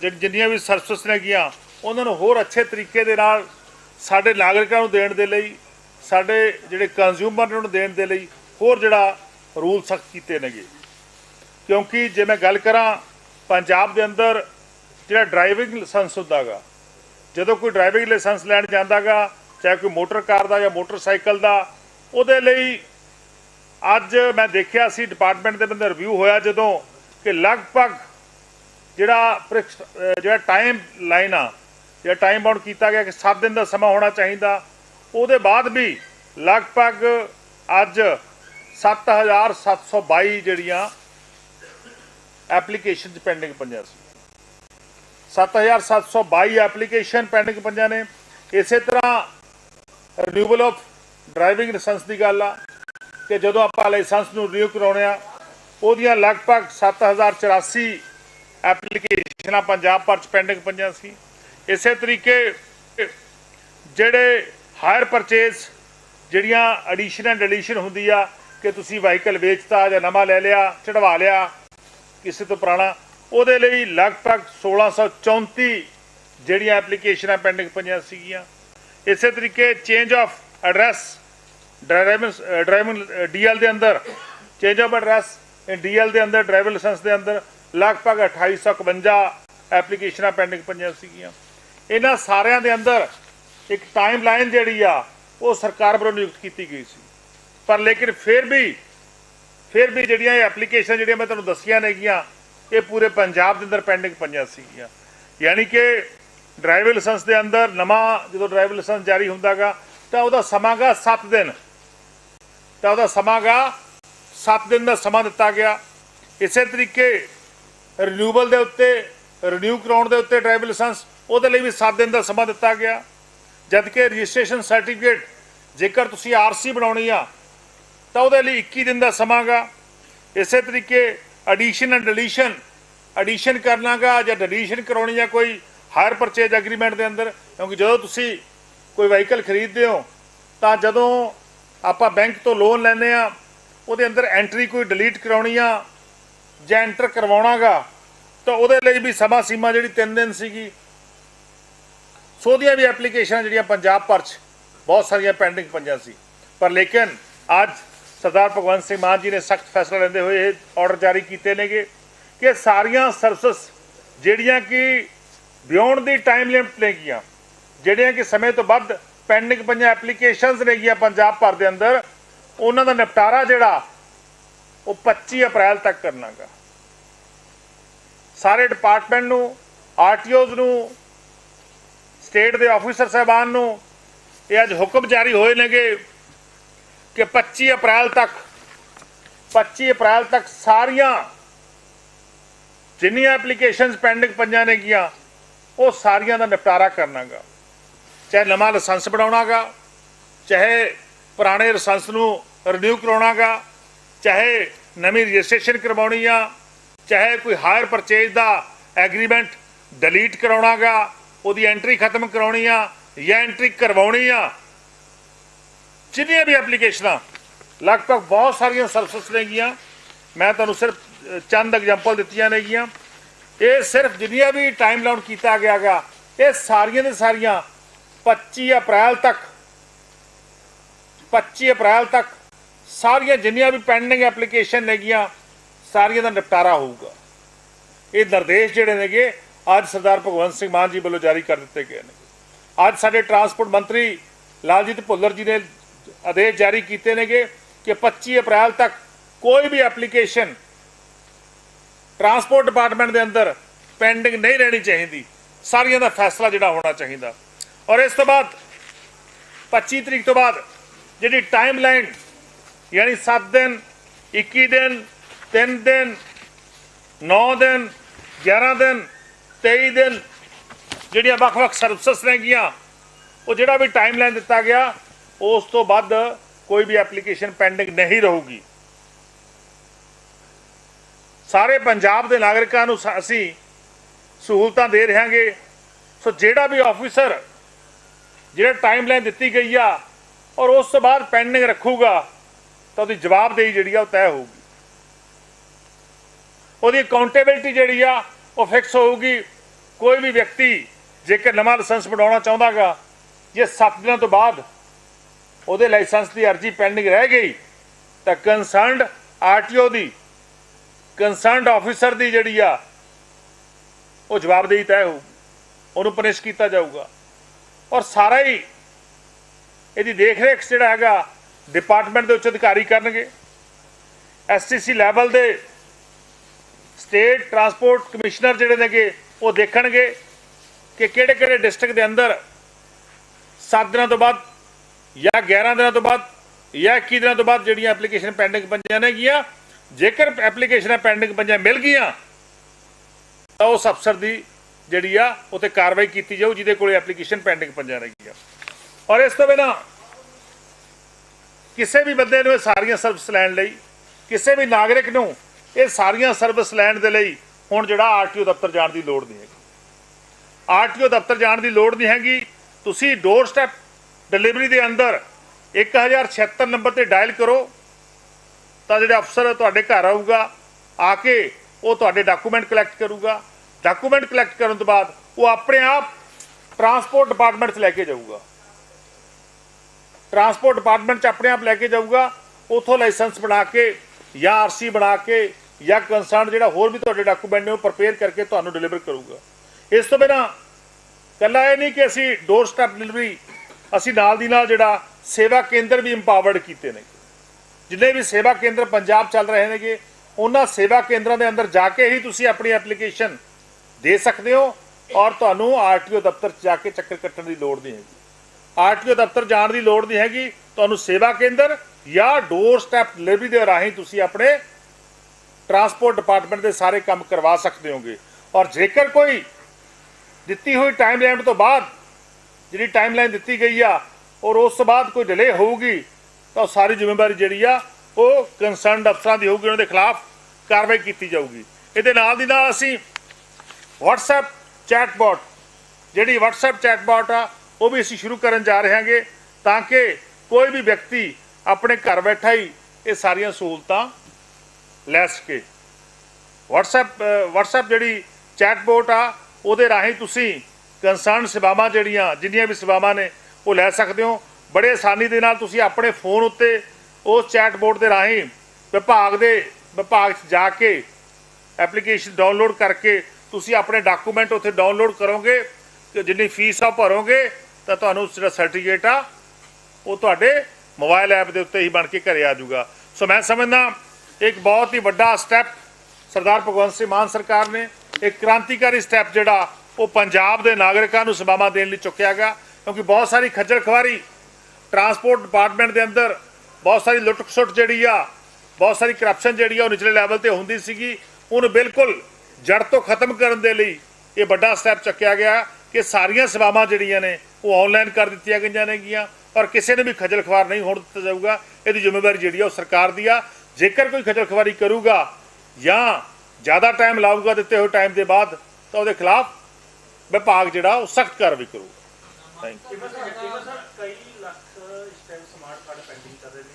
ਜਿੰਨੀਆਂ ਵੀ ਸਰਵਿਸ ਨੇਗੀਆਂ ਉਹਨਾਂ ਨੂੰ ਹੋਰ ਅੱਛੇ ਤਰੀਕੇ ਦੇ ਨਾਲ ਸਾਡੇ ਨਾਗਰਿਕਾਂ ਨੂੰ ਦੇਣ ਦੇ ਲਈ, ਸਾਡੇ ਜਿਹੜੇ ਕੰਜ਼ਿਊਮਰ ਨੇ ਉਹਨੂੰ ਦੇਣ ਦੇ ਲਈ ਹੋਰ ਜਿਹੜਾ ਰੂਲ ਸਖਤ ਕੀਤੇ ਨੇਗੇ। ਕਿਉਂਕਿ ਜੇ ਮੈਂ ਗੱਲ ਕਰਾਂ ਪੰਜਾਬ ਦੇ ਅੰਦਰ ਜਿਹੜਾ ਡਰਾਈਵਿੰਗ ਲਾਇਸੈਂਸ ਹੁੰਦਾਗਾ ਜਦੋਂ ਕੋਈ ਡਰਾਈਵਿੰਗ ਲਾਇਸੈਂਸ ਲੈਣ ਜਾਂਦਾਗਾ ਚਾਹੇ ਕੋਈ ਮੋਟਰ ਕਾਰ ਦਾ ਜਾਂ ਮੋਟਰਸਾਈਕਲ ਦਾ, ਉਹਦੇ ਲਈ ਅੱਜ ਮੈਂ ਦੇਖਿਆ ਸੀ ਡਿਪਾਰਟਮੈਂਟ ਦੇ ਬੰਦੇ ਰਿਵਿਊ ਹੋਇਆ ਜਦੋਂ ਕਿ ਲਗਭਗ ਜਿਹੜਾ ਪ੍ਰਿਕਸ- ਜਿਹੜਾ ਟਾਈਮ ਲਾਈਨ ਆ, ਜਿਹੜਾ ਟਾਈਮ ਬਾਉਂਡ ਕੀਤਾ ਗਿਆ ਕਿ 7 ਦਿਨ ਦਾ ਸਮਾਂ ਹੋਣਾ ਚਾਹੀਦਾ, ਉਹਦੇ ਬਾਅਦ ਵੀ ਲਗਭਗ ਅੱਜ 7722 ਜਿਹੜੀਆਂ ਐਪਲੀਕੇਸ਼ਨਸ ਪੈਂਡਿੰਗ ਪਈਆਂ ਸੀ। 7722 ਐਪਲੀਕੇਸ਼ਨ ਪੈਂਡਿੰਗ ਪਈਆਂ ਨੇ। ਇਸੇ ਤਰ੍ਹਾਂ ਰਿਨਿਊਵਲ ਆਫ ਡਰਾਈਵਿੰਗ ਲਾਇਸੈਂਸ ਦੀ ਗੱਲ ਆ ਕਿ ਜਦੋਂ ਆਪਾਂ ਲਾਇਸੈਂਸ ਨੂੰ ਰਿਨਿਊ ਕਰਾਉਣੇ ਆ, ਉਹਦੀਆਂ ਲਗਭਗ 7084 ਐਪਲੀਕੇਸ਼ਨਾਂ ਪੰਜਾਬ ਭਰ ਚ ਪੈਂਡਿੰਗ ਪਈਆਂ ਸੀ। ਇਸੇ ਤਰੀਕੇ ਜਿਹੜੇ ਹਾਇਰ ਪਰਚੇਜ਼ ਜਿਹੜੀਆਂ ਐਡੀਸ਼ਨ ਐਂਡ ਡਿਲੀਸ਼ਨ ਹੁੰਦੀ ਆ, ਕਿ ਤੁਸੀਂ ਵਾਹੀਕਲ ਵੇਚਤਾ ਜਾਂ ਨਵਾਂ ਲੈ ਲਿਆ ਚੜਵਾ ਲਿਆ, ਕਿਸੇ ਤੋਂ ਪੁਰਾਣਾ, ਉਹਦੇ ਲਈ ਲਗਭਗ 1634 ਜਿਹੜੀਆਂ ਐਪਲੀਕੇਸ਼ਨਾਂ ਪੈਂਡਿੰਗ ਪਈਆਂ ਸੀਗੀਆਂ। ਇਸੇ ਤਰੀਕੇ change of address driving driving DL ਦੇ ਅੰਦਰ ਚੇਂਜ ਆਫ ਐਡਰੈਸ ਡੀਐਲ ਦੇ ਅੰਦਰ ਡਰਾਈਵਰ ਲਾਇਸੈਂਸ ਦੇ ਅੰਦਰ ਲਗਭਗ 2851 ਐਪਲੀਕੇਸ਼ਨਾਂ ਪੈਂਡਿੰਗ ਪਈਆਂ ਸੀਗੀਆਂ। ਇਹਨਾਂ ਸਾਰਿਆਂ ਦੇ ਅੰਦਰ ਇੱਕ ਟਾਈਮ ਲਾਈਨ ਜਿਹੜੀ ਆ, ਉਹ ਸਰਕਾਰ ਵੱਲੋਂ ਨਿਯੁਕਤ ਕੀਤੀ ਗਈ ਸੀ। ਪਰ ਲੇਕਿਨ ਫਿਰ ਵੀ ਫਿਰ ਵੀ ਜਿਹੜੀਆਂ ਇਹ ਐਪਲੀਕੇਸ਼ਨ ਜਿਹੜੀਆਂ ਮੈਂ ਤੁਹਾਨੂੰ ਦੱਸੀਆਂ ਨੇਗੀਆਂ, ਇਹ ਪੂਰੇ ਪੰਜਾਬ ਦੇ ਅੰਦਰ ਪੈਂਡਿੰਗ ਪਈਆਂ ਸੀਗੀਆਂ। ਯਾਨੀ ਕਿ ਡਰਾਈਵਰ ਲਾਇਸੈਂਸ ਦੇ ਅੰਦਰ ਨਵਾਂ ਜਦੋਂ ਡਰਾਈਵਰ ਲਾਇਸੈਂਸ ਜਾਰੀ ਹੁੰਦਾਗਾ, ਤਾਂ ਉਹਦਾ ਸਮਾਂਗਾ 7 ਦਿਨ। ਤਾਂ ਉਹਦਾ ਸਮਾਂਗਾ 7 ਦਿਨ ਦਾ ਸਮਾਂ ਦਿੱਤਾ ਗਿਆ। ਇਸੇ ਤਰੀਕੇ ਰਿਨਿਊਬਲ ਦੇ ਉੱਤੇ ਰਿਨਿਊ ਕਰਾਉਣ ਦੇ ਉੱਤੇ ਡਰਾਈਵਿੰਗ ਲਾਇਸੈਂਸ ਉਹਦੇ ਲਈ ਵੀ 7 ਦਿਨ ਦਾ ਸਮਾਂ ਦਿੱਤਾ ਗਿਆ। ਜਦ ਕਿ ਰਜਿਸਟ੍ਰੇਸ਼ਨ ਸਰਟੀਫਿਕੇਟ ਜੇਕਰ ਤੁਸੀਂ ਆਰਸੀ ਬਣਾਉਣੀ ਆ, ਤਾਂ ਉਹਦੇ ਲਈ 21 ਦਿਨ ਦਾ ਸਮਾਂਗਾ। ਇਸੇ ਤਰੀਕੇ ਐਡੀਸ਼ਨ ਐਂਡ ਡਿਲੀਸ਼ਨ ਐਡੀਸ਼ਨ ਕਰਨਾਗਾ ਜਾਂ ਡਿਲੀਸ਼ਨ ਕਰਾਉਣੀ ਆ ਕੋਈ ਹਾਇਰ ਪਰਚੇਜ ਐਗਰੀਮੈਂਟ ਦੇ ਅੰਦਰ, ਕਿਉਂਕਿ ਜਦੋਂ ਤੁਸੀਂ ਕੋਈ ਵਹੀਕਲ ਖਰੀਦਦੇ ਹੋ, ਤਾਂ ਜਦੋਂ ਆਪਾਂ ਬੈਂਕ ਤੋਂ ਲੋਨ ਲੈਂਦੇ ਆ, ਉਹਦੇ ਅੰਦਰ ਐਂਟਰੀ ਕੋਈ ਡਿਲੀਟ ਕਰਾਉਣੀ ਆ ਜਾਂ ਐਂਟਰ ਕਰਵਾਉਣਾਗਾ, ਤਾਂ ਉਹਦੇ ਲਈ ਵੀ ਸਮਾਂ ਸੀਮਾ ਜਿਹੜੀ 3 ਦਿਨ ਸੀਗੀ। ਸੋ ਉਹਦੀਆਂ ਵੀ ਐਪਲੀਕੇਸ਼ਨਾਂ ਜਿਹੜੀਆਂ ਪੰਜਾਬ ਭਰ ਚ ਬਹੁਤ ਸਾਰੀਆਂ ਪੈਂਡਿੰਗ ਪਈਆਂ ਸੀ। ਪਰ ਲੇਕਿਨ ਅੱਜ ਸਰਦਾਰ ਭਗਵੰਤ ਸਿੰਘ ਮਾਨ ਜੀ ਨੇ ਸਖਤ ਫੈਸਲਾ ਲੈਂਦੇ ਹੋਏ ਇਹ ਆਰਡਰ ਜਾਰੀ ਕੀਤੇ ਨੇਗੇ ਕਿ ਸਾਰੀਆਂ ਸਰਵਿਸ ਜਿਹੜੀਆਂ ਕਿ ਬਿਯੋਂਡ ਦੀ ਟਾਈਮ ਲਿਮਟ ਨੇਗੀਆਂ, ਜਿਹੜੀਆਂ ਕਿ ਸਮੇਂ ਤੋਂ ਵੱਧ ਪੈਂਡਿੰਗ ਪਈਆਂ ਐਪਲੀਕੇਸ਼ਨਸ ਨੇਗੀਆਂ ਪੰਜਾਬ ਭਰ ਦੇ ਅੰਦਰ, ਉਹਨਾਂ ਦਾ ਨਿਪਟਾਰਾ ਜਿਹੜਾ ਉਹ 25 ਅਪ੍ਰੈਲ ਤੱਕ ਕਰਨਾਗਾ। ਸਾਰੇ ਡਿਪਾਰਟਮੈਂਟ ਨੂੰ ਆਰਟੀਓਜ਼ ਨੂੰ ਸਟੇਟ ਦੇ ਆਫੀਸਰ ਸਾਹਿਬਾਨ ਨੂੰ ਇਹ ਅੱਜ ਹੁਕਮ ਜਾਰੀ ਹੋਏ ਨੇਗੇ ਕਿ 25 ਅਪ੍ਰੈਲ ਤੱਕ 25 ਅਪ੍ਰੈਲ ਤੱਕ ਸਾਰੀਆਂ ਜਿੰਨੀਆਂ ਐਪਲੀਕੇਸ਼ਨਸ ਪੈਂਡਿੰਗ ਪਈਆਂ ਨੇਗੀਆਂ, ਉਹ ਸਾਰੀਆਂ ਦਾ ਨਿਪਟਾਰਾ ਕਰਨਾਗਾ। ਚਾਹੇ ਨਵਾਂ ਲਾਇਸੈਂਸ ਬਣਾਉਣਾਗਾ, ਚਾਹੇ ਪੁਰਾਣੇ ਲਾਇਸੈਂਸ ਨੂੰ ਰਿਨਿਊ ਕਰਾਉਣਾਗਾ ਚਾਹੇ ਨਵੀਂ ਰਜਿਸਟ੍ਰੇਸ਼ਨ ਕਰਵਾਉਣੀ ਆ, ਚਾਹੇ ਕੋਈ ਹਾਇਰ ਪਰਚੇਜ ਦਾ ਐਗਰੀਮੈਂਟ ਡਿਲੀਟ ਕਰਾਉਣਾਗਾ, ਉਹਦੀ ਐਂਟਰੀ ਖਤਮ ਕਰਾਉਣੀ ਆ ਜਾਂ ਐਂਟਰੀ ਕਰਵਾਉਣੀ ਆ, ਜਿੰਨੀਆਂ ਵੀ ਐਪਲੀਕੇਸ਼ਨਾਂ, ਲਗਭਗ ਬਹੁਤ ਸਾਰੀਆਂ ਸਰਵਿਸ ਨੇਗੀਆਂ। ਮੈਂ ਤੁਹਾਨੂੰ ਸਿਰਫ ਚੰਦ ਐਗਜ਼ਾਮਪਲ ਦਿੱਤੀਆਂ ਨੇਗੀਆਂ। ਇਹ ਸਿਰਫ ਜਿੰਨੀਆਂ ਵੀ ਟਾਈਮ ਲਾਉਣ ਕੀਤਾ ਗਿਆਗਾ, ਇਹ ਸਾਰੀਆਂ ਦੇ ਸਾਰੀਆਂ 25 ਅਪ੍ਰੈਲ ਤੱਕ 25 ਅਪ੍ਰੈਲ ਤੱਕ ਸਾਰੀਆਂ ਜਿੰਨੀਆਂ ਵੀ ਪੈਂਡਿੰਗ ਐਪਲੀਕੇਸ਼ਨ ਨੇਗੀਆਂ, ਸਾਰੀਆਂ ਦਾ ਨਿਪਟਾਰਾ ਹੋਊਗਾ। ਇਹ ਨਿਰਦੇਸ਼ ਜਿਹੜੇ ਨੇਗੇ, ਅੱਜ ਸਰਦਾਰ ਭਗਵੰਤ ਸਿੰਘ ਮਾਨ ਜੀ ਵੱਲੋਂ ਜਾਰੀ ਕਰ ਦਿੱਤੇ ਗਏ ਨੇ। ਅੱਜ ਸਾਡੇ ਟਰਾਂਸਪੋਰਟ ਮੰਤਰੀ ਲਾਲਜੀਤ ਭੁੱਲਰ ਜੀ ਨੇ ਆਦੇਸ਼ ਜਾਰੀ ਕੀਤੇ ਨੇਗੇ ਕਿ 25 ਅਪ੍ਰੈਲ ਤੱਕ ਕੋਈ ਵੀ ਐਪਲੀਕੇਸ਼ਨ ਟਰਾਂਸਪੋਰਟ ਡਿਪਾਰਟਮੈਂਟ ਦੇ ਅੰਦਰ ਪੈਂਡਿੰਗ ਨਹੀਂ ਰਹਿਣੀ ਚਾਹੀਦੀ। ਸਾਰੀਆਂ ਦਾ ਫੈਸਲਾ ਜਿਹੜਾ ਹੋਣਾ ਚਾਹੀਦਾ। ਔਰ ਇਸ ਤੋਂ ਬਾਅਦ 25 ਤਰੀਕ ਤੋਂ ਬਾਅਦ, ਜਿਹੜੀ ਟਾਈਮ ਲਾਈਨ ਯਾਨੀ 7 ਦਿਨ 21 ਦਿਨ 3 ਦਿਨ 9 ਦਿਨ 11 ਦਿਨ 23 ਦਿਨ, ਜਿਹੜੀਆਂ ਵੱਖ-ਵੱਖ ਸਰਵਿਸਿਜ਼ ਨੇਗੀਆਂ ਉਹ ਜਿਹੜਾ ਵੀ ਟਾਈਮ ਲਾਈਨ ਦਿੱਤਾ ਗਿਆ, ਉਸ ਤੋਂ ਵੱਧ ਕੋਈ ਵੀ ਐਪਲੀਕੇਸ਼ਨ ਪੈਂਡਿੰਗ ਨਹੀਂ ਰਹੂਗੀ। ਸਾਰੇ ਪੰਜਾਬ ਦੇ ਨਾਗਰਿਕਾਂ ਨੂੰ ਅਸੀਂ ਸਹੂਲਤਾਂ ਦੇ ਰਹਾਂਗੇ। ਸੋ ਜਿਹੜਾ ਵੀ ਆਫੀਸਰ ਜਿਹੜਾ ਟਾਈਮ ਲਾਈਨ ਦਿੱਤੀ ਗਈ ਆ, ਔਰ ਉਸ ਤੋਂ ਬਾਅਦ ਪੈਂਡਿੰਗ ਰੱਖੂਗਾ ਤਾਂ ਉਹਦੀ ਜਵਾਬਦੇਹੀ ਜਿਹੜੀ ਆ ਉਹ ਤੈਅ ਹੋਊਗੀ। ਉਹਦੀ ਅਕਾਊਂਟੇਬਿਲਟੀ ਜਿਹੜੀ ਆ, ਉਹ ਫਿਕਸ ਹੋਊਗੀ। ਕੋਈ ਵੀ ਵਿਅਕਤੀ ਜੇਕਰ ਨਵਾਂ ਲਾਇਸੈਂਸ ਬਣਾਉਣਾ ਚਾਹੁੰਦਾਗਾ, ਜੇ 7 ਦਿਨਾਂ ਤੋਂ ਬਾਅਦ ਉਹਦੇ ਲਾਇਸੈਂਸ ਦੀ ਅਰਜ਼ੀ ਪੈਂਡਿੰਗ ਰਹਿ ਗਈ, ਤਾਂ ਕੰਸਰਨਡ ਆਰਟੀਓ ਦੀ ਕੰਸਰਨਡ ਆਫੀਸਰ ਦੀ ਜਿਹੜੀ ਆ, ਉਹ ਜਵਾਬਦੇਹੀ ਤੈਅ ਹੋਊ ਉਹਨੂੰ ਪਨਿਸ਼ ਕੀਤਾ ਜਾਊਗਾ। ਔਰ ਸਾਰਾ ਹੀ ਇਹਦੀ ਦੇਖ-ਰੇਖ ਜਿਹੜਾ ਹੈਗਾ ਡਿਪਾਰਟਮੈਂਟ ਦੇ ਉੱਚ ਅਧਿਕਾਰੀ ਕਰਨਗੇ। ਐਸਟੀਸੀ ਲੈਵਲ ਦੇ ਸਟੇਟ ਟਰਾਂਸਪੋਰਟ ਕਮਿਸ਼ਨਰ ਜਿਹੜੇ ਨੇਗੇ, ਉਹ ਦੇਖਣਗੇ ਕਿ ਕਿਹੜੇ ਕਿਹੜੇ ਡਿਸਟ੍ਰਿਕਟ ਦੇ ਅੰਦਰ 7 ਦਿਨਾਂ ਤੋਂ ਬਾਅਦ ਜਾਂ 11 ਦਿਨਾਂ ਤੋਂ ਬਾਅਦ ਜਾਂ 21 ਦਿਨਾਂ ਤੋਂ ਬਾਅਦ ਜਿਹੜੀਆਂ ਐਪਲੀਕੇਸ਼ਨ ਪੈਂਡਿੰਗ ਪੰਜਾਂ ਨੇਗੀਆਂ, ਜੇਕਰ ਐਪਲੀਕੇਸ਼ਨਾਂ ਪੈਂਡਿੰਗ ਪੰਜਾਂ ਮਿਲ ਗਈਆਂ, ਤਾਂ ਉਸ ਅਫਸਰ ਦੀ ਜਿਹੜੀ ਆ, ਉਤੇ ਕਾਰਵਾਈ ਕੀਤੀ ਜਾਊ, ਜਿਹਦੇ ਕੋਲੇ ਐਪਲੀਕੇਸ਼ਨ ਪੈਂਡਿੰਗ ਪੰਜਾਂ ਗਈਆਂ ਔਰ ਇਸ ਤੋਂ ਬਿਨਾਂ ਕਿਸੇ ਵੀ ਬੰਦੇ ਨੂੰ ਇਹ ਸਾਰੀਆਂ ਸਰਵਿਸ ਲੈਣ ਲਈ, ਕਿਸੇ ਵੀ ਨਾਗਰਿਕ ਨੂੰ ਇਹ ਸਾਰੀਆਂ ਸਰਵਿਸ ਲੈਣ ਦੇ ਲਈ ਹੁਣ ਜਿਹੜਾ ਆਰਟੀਓ ਦਫ਼ਤਰ ਜਾਣ ਦੀ ਲੋੜ ਨਹੀਂ ਹੈਗੀ। ਆਰਟੀਓ ਦਫ਼ਤਰ ਜਾਣ ਦੀ ਲੋੜ ਨਹੀਂ ਹੈਗੀ, ਤੁਸੀਂ ਡੋਰ ਸਟੈਪ ਡਿਲੀਵਰੀ ਦੇ ਅੰਦਰ 1076 ਨੰਬਰ ਤੇ ਡਾਇਲ ਕਰੋ, ਤਾਂ ਜਿਹੜਾ ਅਫਸਰ ਤੁਹਾਡੇ ਘਰ ਆਊਗਾ, ਆ ਕੇ ਉਹ ਤੁਹਾਡੇ ਡਾਕੂਮੈਂਟ ਕਲੈਕਟ ਕਰੂਗਾ। ਡਾਕੂਮੈਂਟ ਕਲੈਕਟ ਕਰਨ ਤੋਂ ਬਾਅਦ ਉਹ ਆਪਣੇ ਆਪ ਟਰਾਂਸਪੋਰਟ ਡਿਪਾਰਟਮੈਂਟ 'ਚ ਲੈ ਕੇ ਜਾਊਗਾ। ਟਰਾਂਸਪੋਰਟ ਡਿਪਾਰਟਮੈਂਟ 'ਚ ਆਪਣੇ ਆਪ ਲੈ ਕੇ ਜਾਊਗਾ, ਉਥੋਂ ਲਾਇਸੈਂਸ ਬਣਾ ਕੇ ਜਾਂ ਆਰਸੀ ਬਣਾ ਕੇ ਜਾਂ ਕੰਸਰਨ ਜਿਹੜਾ ਹੋਰ ਵੀ ਤੁਹਾਡੇ ਡਾਕੂਮੈਂਟ ਨੇ ਉਹ ਪ੍ਰਪੇਅਰ ਕਰਕੇ ਤੁਹਾਨੂੰ ਡਿਲੀਵਰ ਕਰੂਗਾ। ਇਸ ਤੋਂ ਬਿਨਾਂ ਕੱਲਾ ਇਹ ਨਹੀਂ ਕਿ ਅਸੀਂ ਡੋਰ ਸਟੈਪ ਡਿਲੀਵਰੀ ਅਸੀਂ ਨਾਲ ਦੀ ਨਾਲ ਜਿਹੜਾ ਸੇਵਾ ਕੇਂਦਰ ਵੀ ਇੰਪਾਵਰਡ ਕੀਤੇ ਨੇ। ਜਿੰਨੇ ਵੀ ਸੇਵਾ ਕੇਂਦਰ ਪੰਜਾਬ ਚੱਲ ਰਹੇ ਨੇਗੇ, ਉਹਨਾਂ ਸੇਵਾ ਕੇਂਦਰਾਂ ਦੇ ਅੰਦਰ ਜਾ ਕੇ ਹੀ ਤੁਸੀਂ ਆਪਣੀ ਐਪਲੀਕੇਸ਼ਨ ਦੇ ਸਕਦੇ ਹੋ ਔਰ ਤੁਹਾਨੂੰ ਆਰਟੀਓ ਦਫ਼ਤਰ 'ਚ ਜਾ ਕੇ ਚੱਕਰ ਕੱਟਣ ਦੀ ਲੋੜ ਨਹੀਂ ਹੈਗੀ। ਆਰਟੀਓ ਦਫ਼ਤਰ ਜਾਣ ਦੀ ਲੋੜ ਨਹੀਂ ਹੈਗੀ। ਤੁਹਾਨੂੰ ਸੇਵਾ ਕੇਂਦਰ ਜਾਂ ਡੋਰ ਸਟੈਪ ਡਿਲੀਵਰੀ ਦੇ ਰਾਹੀਂ ਤੁਸੀਂ ਆਪਣੇ ਟਰਾਂਸਪੋਰਟ ਡਿਪਾਰਟਮੈਂਟ ਦੇ ਸਾਰੇ ਕੰਮ ਕਰਵਾ ਸਕਦੇ ਹੋਗੇ। ਔਰ ਜੇਕਰ ਕੋਈ ਦਿੱਤੀ ਹੋਈ ਟਾਈਮ ਲਾਈਨ ਤੋਂ ਬਾਅਦ ਜਿਹੜੀ ਟਾਈਮ ਲਾਈਨ ਦਿੱਤੀ ਗਈ ਆ, ਔਰ ਉਸ ਤੋਂ ਬਾਅਦ ਕੋਈ ਡਿਲੇ ਹੋਊਗੀ, ਤਾਂ ਉਹ ਸਾਰੀ ਜ਼ਿੰਮੇਵਾਰੀ ਜਿਹੜੀ ਆ, ਉਹ ਕੰਸਰਨਡ ਅਫਸਰਾਂ ਦੀ ਹੋਊਗੀ, ਉਹਨਾਂ ਦੇ ਖਿਲਾਫ ਕਾਰਵਾਈ ਕੀਤੀ ਜਾਊਗੀ। ਇਹਦੇ ਨਾਲ ਦੀ ਨਾਲ ਅਸੀਂ WhatsApp ਚੈਟਬੋਟ ਜਿਹੜੀ WhatsApp ਚੈਟਬੋਟ ਆ ਉਹ ਵੀ ਅਸੀਂ ਸ਼ੁਰੂ ਕਰਨ ਜਾ ਰਹੇ ਹਾਂਗੇ ਤਾਂ ਕਿ ਕੋਈ ਵੀ ਵਿਅਕਤੀ ਆਪਣੇ ਘਰ ਬੈਠਾ ਹੀ ਇਹ ਸਾਰੀਆਂ ਸਹੂਲਤਾਂ ਲੈ ਸਕੇ। WhatsApp ਅ, WhatsApp ਜਿਹੜੀ ਚੈਟਬੋਟ ਆ ਉਹਦੇ ਰਾਹੀਂ ਤੁਸੀਂ ਕੰਸਰਨ ਸੇਵਾਵਾਂ ਜਿਹੜੀਆਂ ਜਿੰਨੀਆਂ ਵੀ ਸੇਵਾਵਾਂ ਨੇ ਉਹ ਲੈ ਸਕਦੇ ਹੋ। ਬੜੇ ਆਸਾਨੀ ਦੇ ਨਾਲ ਤੁਸੀਂ ਆਪਣੇ ਫੋਨ ਉੱਤੇ ਉਸ ਚੈਟਬੋਟ ਦੇ ਰਾਹੀਂ ਵਿਭਾਗ ਦੇ ਵਿਭਾਗ 'ਚ ਜਾ ਕੇ ਐਪਲੀਕੇਸ਼ਨ ਡਾਊਨਲੋਡ ਕਰਕੇ ਤੁਸੀਂ ਆਪਣੇ ਡਾਕੂਮੈਂਟ ਉੱਥੇ ਡਾਊਨਲੋਡ ਕਰੋਗੇ ਜਿੰਨੀ ਫੀਸ ਆ ਭਰੋਗੇ ਤਾਂ ਤੁਹਾਨੂੰ ਜਿਹੜਾ ਸਰਟੀਫਿਕੇਟ ਆ, ਉਹ ਤੁਹਾਡੇ ਮੋਬਾਈਲ ਐਪ ਦੇ ਉੱਤੇ ਹੀ ਬਣ ਕੇ ਘਰੇ ਆ ਜਾਊਗਾ। ਸੋ ਮੈਂ ਸਮਝਦਾ ਇੱਕ ਬਹੁਤ ਹੀ ਵੱਡਾ ਸਟੈਪ ਸਰਦਾਰ ਭਗਵੰਤ ਸਿੰਘ ਮਾਨ ਸਰਕਾਰ ਨੇ, ਇੱਕ ਕ੍ਰਾਂਤੀਕਾਰੀ ਸਟੈਪ ਜਿਹੜਾ, ਉਹ ਪੰਜਾਬ ਦੇ ਨਾਗਰਿਕਾਂ ਨੂੰ ਸੇਵਾਵਾਂ ਦੇਣ ਲਈ ਚੁੱਕਿਆ ਗਿਆ ਕਿਉਂਕਿ ਬਹੁਤ ਸਾਰੀ ਖੱਜਲ ਖਵਾਰੀ ਟਰਾਂਸਪੋਰਟ ਡਿਪਾਰਟਮੈਂਟ ਦੇ ਅੰਦਰ, ਬਹੁਤ ਸਾਰੀ ਲੁੱਟ ਖਸੁੱਟ ਜਿਹੜੀ ਆ, ਬਹੁਤ ਸਾਰੀ ਕਰਪਸ਼ਨ ਜਿਹੜੀ ਆ, ਉਹ ਨਿਚਲੇ ਲੈਵਲ ਤੇ ਹੁੰਦੀ ਸੀਗੀ। ਉਹਨੂੰ ਬਿਲਕੁਲ ਜੜ ਤੋਂ ਖਤਮ ਕਰਨ ਦੇ ਲਈ ਇਹ ਵੱਡਾ ਸਟੈਪ ਚੱਕਿਆ ਗਿਆ। ਕਿ ਸਾਰੀਆਂ ਸੇਵਾਵਾਂ ਜਿਹੜੀਆਂ ਨੇ ਉਹ ਆਨਲਾਈਨ ਕਰ ਦਿੱਤੀਆਂ ਗਈਆਂ ਨੇਗੀਆਂ ਔਰ ਕਿਸੇ ਨੂੰ ਵੀ ਖੱਜਲ ਖਵਾਰ ਨਹੀਂ ਹੋਣ ਦਿੱਤਾ ਜਾਊਗਾ। ਇਹਦੀ ਜ਼ਿੰਮੇਵਾਰੀ ਜਿਹੜੀ ਆ ਉਹ ਸਰਕਾਰ ਦੀ ਆ। ਜੇਕਰ ਕੋਈ ਖੱਜਲ ਖਵਾਰੀ ਕਰੂਗਾ ਜਾਂ ਜ਼ਿਆਦਾ ਟਾਈਮ ਲਾਊਗਾ ਦਿੱਤੇ ਹੋਏ ਟਾਈਮ ਦੇ ਬਾਅਦ ਤਾਂ ਉਹਦੇ ਖਿਲਾਫ ਵਿਭਾਗ ਜਿਹੜਾ ਉਹ ਸਖਤ ਕਾਰਵਾਈ ਕਰੂਗਾ। ਥੈਂਕ ਯੂ ਕਈ ਲੱਖ ਇਸ ਟਾਈਮ ਸਮਾਰਟ ਕਾਰਡ ਪੈਂਡਿੰਗ ਕਰ ਰਹੇ ਨੇ।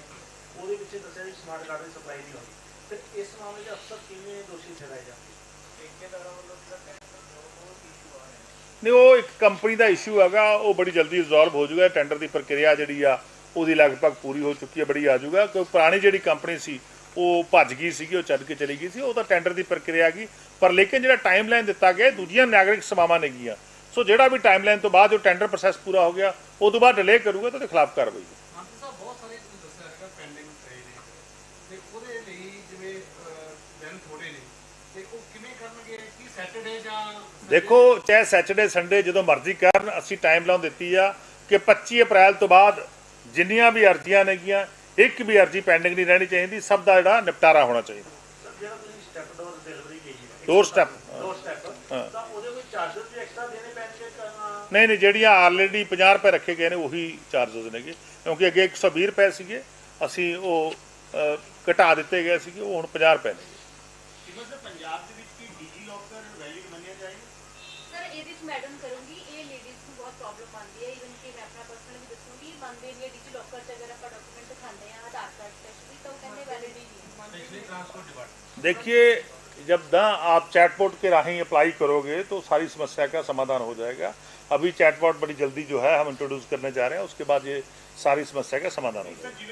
ਉਹਦੇ ਵਿੱਚ ਦੱਸਿਆ ਜੀ ਸਮਾਰਟ ਕਾਰਡ ਦੀ ਸਪਲਾਈ ਨਹੀਂ ਹੁੰਦੀ ਤੇ ਇਸ ਮਾਮਲੇ 'ਚ ਅਫਸਰ ਕਿਵੇਂ ਦੋਸ਼ੀ ਠਹਿਰਾਏ ਜਾਂਦੇ ਠੇਕੇਦਾਰਾਂ ਵੱਲੋਂ ਜਿਹੜਾ ਨਹੀਂ, ਉਹ ਇੱਕ ਕੰਪਨੀ ਦਾ ਇਸ਼ੂ ਹੈਗਾ, ਉਹ ਬੜੀ ਜਲਦੀ ਰਿਜ਼ੋਲਵ ਹੋ ਜਾਊਗਾ ਟੈਂਡਰ ਦੀ ਪ੍ਰਕਿਰਿਆ ਜਿਹੜੀ ਆ, ਉਹਦੀ ਲਗਭਗ ਪੂਰੀ ਹੋ ਚੁੱਕੀ ਹੈ, ਬੜੀ ਆ ਜਾਊਗਾ, ਕਿਉਂਕਿ ਪੁਰਾਣੀ ਜਿਹੜੀ ਕੰਪਨੀ ਸੀ, ਉਹ ਭੱਜ ਗਈ ਸੀਗੀ, ਉਹ ਚੱਲ ਕੇ ਚਲੀ ਗਈ ਸੀ, ਉਹ ਤਾਂ ਟੈਂਡਰ ਦੀ ਪ੍ਰਕਿਰਿਆ ਗਈ ਪਰ ਲੇਕਿਨ ਜਿਹੜਾ ਟਾਈਮਲਾਈਨ ਦਿੱਤਾ ਗਿਆ ਦੂਜੀਆਂ ਨਾਗਰਿਕ ਸੇਵਾਵਾਂ ਨੇਗੀਆਂ ਸੋ ਜਿਹੜਾ ਵੀ ਟਾਈਮਲਾਈਨ ਤੋਂ ਬਾਅਦ ਜੋ ਟੈਂਡਰ ਪ੍ਰੋਸੈਸ ਪੂਰਾ ਹੋ ਗਿਆ, ਉਹ ਤੋਂ ਬਾਅਦ ਡਿਲੇ ਕਰੂਗਾ ਤਾਂ ਉਹਦੇ ਖਿਲਾਫ ਕਾਰਵਾਈ ਸੈਟਰਡੇ ਜਾਂ ਦੇਖੋ ਚਾਹੇ ਸੈਚਰਡੇ ਸੰਡੇ ਜਦੋਂ ਮਰਜ਼ੀ ਕਰਨ ਅਸੀਂ ਟਾਈਮ ਲਾਉਣ ਦਿੱਤੀ ਆ ਕਿ 25 ਅਪ੍ਰੈਲ ਤੋਂ ਬਾਅਦ ਜਿੰਨੀਆਂ ਵੀ ਅਰਜ਼ੀਆਂ ਨੇਗੀਆਂ ਇੱਕ ਵੀ ਅਰਜ਼ੀ ਪੈਂਡਿੰਗ ਨਹੀਂ ਰਹਿਣੀ ਚਾਹੀਦੀ ਸਭ ਦਾ ਜਿਹੜਾ ਨਿਪਟਾਰਾ ਹੋਣਾ ਚਾਹੀਦਾ। ਸਰ ਜਿਹੜਾ ਤੁਸੀਂ ਸਟੈਪ ਡੋਰ ਡਿਲੀਵਰੀ ਕਹੀ ਹੈ ਡੋਰ ਸਟੈਪ ਦੋ ਸਟੈਪ ਤਾਂ ਉਹਦੇ ਕੋਈ ਚਾਰਜਰ ਵੀ ਐਕਸਟਰਾ ਦੇਣੇ ਪੈਣਗੇ ਕਰਨਾ ਨਹੀਂ ਨਹੀਂ ਜਿਹੜੀਆਂ ਆਲਰੇਡੀ 50 ਰੁਪਏ ਰੱਖੇ ਗਏ ਨੇ ਉਹੀ ਚਾਰजेस ਨੇਗੇ। ਕਿਉਂਕਿ ਅੱਗੇ 120 ਰੁਪਏ ਸੀਗੇ ਅਸੀਂ ਉਹ ਘਟਾ ਦਿੱਤੇ ਗਏ ਸੀਗੇ ਉਹ ਹੁਣ 50 ਰੁਪਏ ਨੇ। ਪੰਜਾਬ ਦੇ ਵਿੱਚ ਕੀ ਡੀਜੀ ਲੋਕਰ ਵੈਲਿਡ ਮੰਨਿਆ ਜਾਏਗਾ? सर एजिस मैडम करूँगी। ये लेडीज़ को बहुत प्रॉब्लम आती है। इवन कि मैं अपना पर्सनल भी दसूँगी डिजी लॉकर अगर आप डॉक्यूमेंट दिखाते हैं आधार कार्ड स्पेशली तो नहीं देखिए जब ना आप चैटबोट के राही अप्लाई करोगे तो सारी समस्या का समाधान हो जाएगा। अभी चैटबोट बड़ी जल्दी जो है हम इंट्रोड्यूस करने जा रहे हैं। उसके बाद ये सारी समस्या का समाधान हो जाएगा।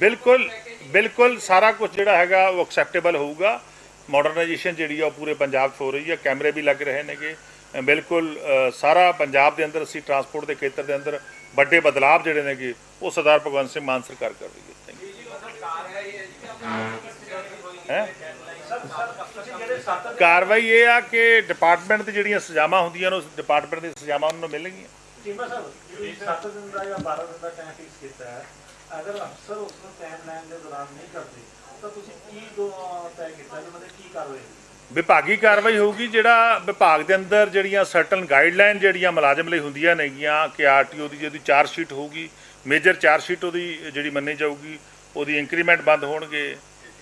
ਬਿਲਕੁਲ ਬਿਲਕੁਲ ਸਾਰਾ ਕੁਝ ਜਿਹੜਾ ਹੈਗਾ ਉਹ ਐਕਸੈਪਟੇਬਲ ਹੋਊਗਾ। ਮਾਡਰਨਾਈਜੇਸ਼ਨ ਜਿਹੜੀ ਆ ਉਹ ਪੂਰੇ ਪੰਜਾਬ 'ਚ ਹੋ ਰਹੀ ਹੈ ਕੈਮਰੇ ਵੀ ਲੱਗ ਰਹੇ ਨੇਗੇ। ਬਿਲਕੁਲ ਸਾਰਾ ਪੰਜਾਬ ਦੇ ਅੰਦਰ ਅਸੀਂ ਟਰਾਂਸਪੋਰਟ ਦੇ ਖੇਤਰ ਦੇ ਅੰਦਰ ਵੱਡੇ ਬਦਲਾਅ ਜਿਹੜੇ ਨੇਗੇ, ਉਹ ਸਰਦਾਰ ਭਗਵੰਤ ਸਿੰਘ ਮਾਨ ਸਰਕਾਰ ਕਰ ਰਹੀ ਹੈ। ਥੈਂਕ ਯੂ ਹੈ? ਕਾਰਵਾਈ ਇਹ ਆ ਕਿ ਡਿਪਾਰਟਮੈਂਟ ਦੀ ਜਿਹੜੀਆਂ ਸਜ਼ਾਵਾਂ ਹੁੰਦੀਆਂ ਨੇ, ਉਸ ਡਿਪਾਰਟਮੈਂਟ ਦੀ ਸਜ਼ਾਵਾਂ ਉਹਨਾਂ ਨੂੰ ਮਿਲਣਗੀਆਂ। ਚੀਮਾ ਸਾਹਿਬ ਜਿਹੜੀ 7 ਦਿਨ ਦਾ ਜਾਂ 12 ਦਿਨ ਦਾ ਟਾਈਮ ਫਿਕਸ ਕੀਤਾ ਹੈ। ਅਗਰ ਅਫਸਰ ਉਸ ਨੂੰ ਟਾਈਮ ਲਾਈਨ ਦੇ ਦੌਰਾਨ ਨਹੀਂ ਕਰਦੇ ਤਾਂ ਤੁਸੀਂ ਕੀ ਦੋ ਤੈਅ ਕੀਤਾ ਜੀ ਮਤਲਬ ਕੀ ਕਾਰਵਾਈ ਹੋਈ ਵਿਭਾਗੀ ਕਾਰਵਾਈ ਹੋਊਗੀ ਜਿਹੜਾ ਵਿਭਾਗ ਦੇ ਅੰਦਰ ਜਿਹੜੀਆਂ ਸਰਟਨ ਗਾਈਡਲਾਈਨ ਜਿਹੜੀਆਂ ਮੁਲਾਜ਼ਮ ਲਈ ਹੁੰਦੀਆਂ ਨੇਗੀਆਂ ਕਿ ਆਰਟੀਓ ਦੀ ਜਿਹਦੀ ਚਾਰਜ ਸ਼ੀਟ ਹੋਊਗੀ ਮੇਜਰ ਚਾਰਜ ਸ਼ੀਟ ਉਹਦੀ ਜਿਹੜੀ ਮੰਨੀ ਜਾਊਗੀ ਉਹਦੀ ਇੰਕਰੀਮੈਂਟ ਬੰਦ ਹੋਣਗੇ।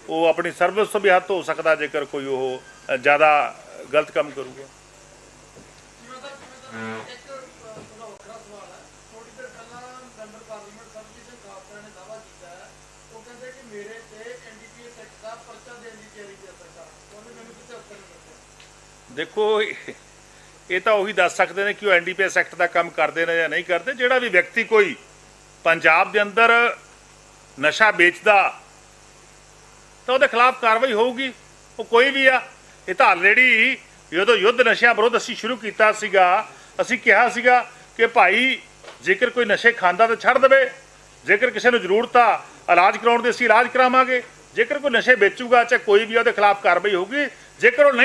ਉਹ ਆਪਣੀ ਸਰਵਿਸ ਤੋਂ ਵੀ ਹੱਥ ਹੋ ਸਕਦਾ ਜੇਕਰ ਕੋਈ ਉਹ ਜ਼ਿਆਦਾ ਗਲਤ ਕੰਮ ਕਰੂਗਾ ਜਿਵੇਂ ਤਾਂ ਜਿਵੇਂ ਤਾਂ ਇੱਕ ਅਹ, ਥੋੜਾ ਵੱਖਰਾ ਸਵਾਲ ਹੈ ਥੋੜੀ ਦੇਰ ਪਹਿਲਾਂ ਮੈਂਬਰ ਪਾਰਲੀਮੈਂਟ ਸਰਬਜੀਤ ਖਾਲਸਾ ਨੇ ਦਾਅਵਾ ਕੀਤਾ ਹੈ ਉਹ ਕਹਿੰਦੇ ਕਿ ਮੇਰੇ ਤੇ ਐਨਡੀਪੀਐਸ ਐਕਟ ਦਾ ਪਰਚਾ ਦੇਣ ਦੀ ਤਿਆਰੀ ਕਰ ਸਕਦਾ ਉਹਨੇ ਮੈਨੂੰ ਕਿਤੇ ਉੱਤਰ ਨਹੀਂ ਦਿੱਤਾ ਦੇਖੋ, ਇਹ ਤਾਂ ਉਹੀ ਦੱਸ ਸਕਦੇ ਨੇ ਕਿ ਉਹ ਐਨਡੀਪੀਐਸ ਐਕਟ ਦਾ ਕੰਮ ਕਰਦੇ ਨੇ ਜਾਂ ਨਹੀਂ ਕਰਦੇ। ਜਿਹੜਾ ਵੀ ਵਿਅਕਤੀ ਕੋਈ ਪੰਜਾਬ ਦੇ ਅੰਦਰ ਨਸ਼ਾ ਵੇਚਦਾ, ਤਾਂ ਉਹਦੇ ਖਿਲਾਫ ਕਾਰਵਾਈ ਹੋਊਗੀ। ਉਹ ਕੋਈ ਵੀ ਆ। ਇਹ ਤਾਂ ਆਲਰੇਡੀ ਜਦੋਂ ਯੁੱਧ ਨਸ਼ਿਆਂ ਵਿਰੁੱਧ ਅਸੀਂ ਸ਼ੁਰੂ ਕੀਤਾ ਸੀਗਾ, ਅਸੀਂ ਕਿਹਾ ਸੀਗਾ ਕਿ ਭਾਈ, ਜੇਕਰ ਕੋਈ ਨਸ਼ੇ ਖਾਂਦਾ ਤਾਂ ਛੱਡ ਦੇਵੇ। ਜੇਕਰ ਕਿਸੇ ਨੂੰ ਜ਼ਰੂਰਤ ਆ, ਇਲਾਜ ਕਰਾਉਣ ਦੇ ਅਸੀਂ ਇਲਾਜ ਕਰਾਵਾਂਗੇ। ਜੇਕਰ ਕੋਈ ਨਸ਼ੇ ਵੇਚੂਗਾ ਚਾਹੇ ਕੋਈ ਵੀ ਉਹਦੇ ਖਿਲਾਫ ਕਾਰਵਾਈ ਹੋਊਗੀ, ਜੇਕਰ ਉਹ ਨਹੀਂ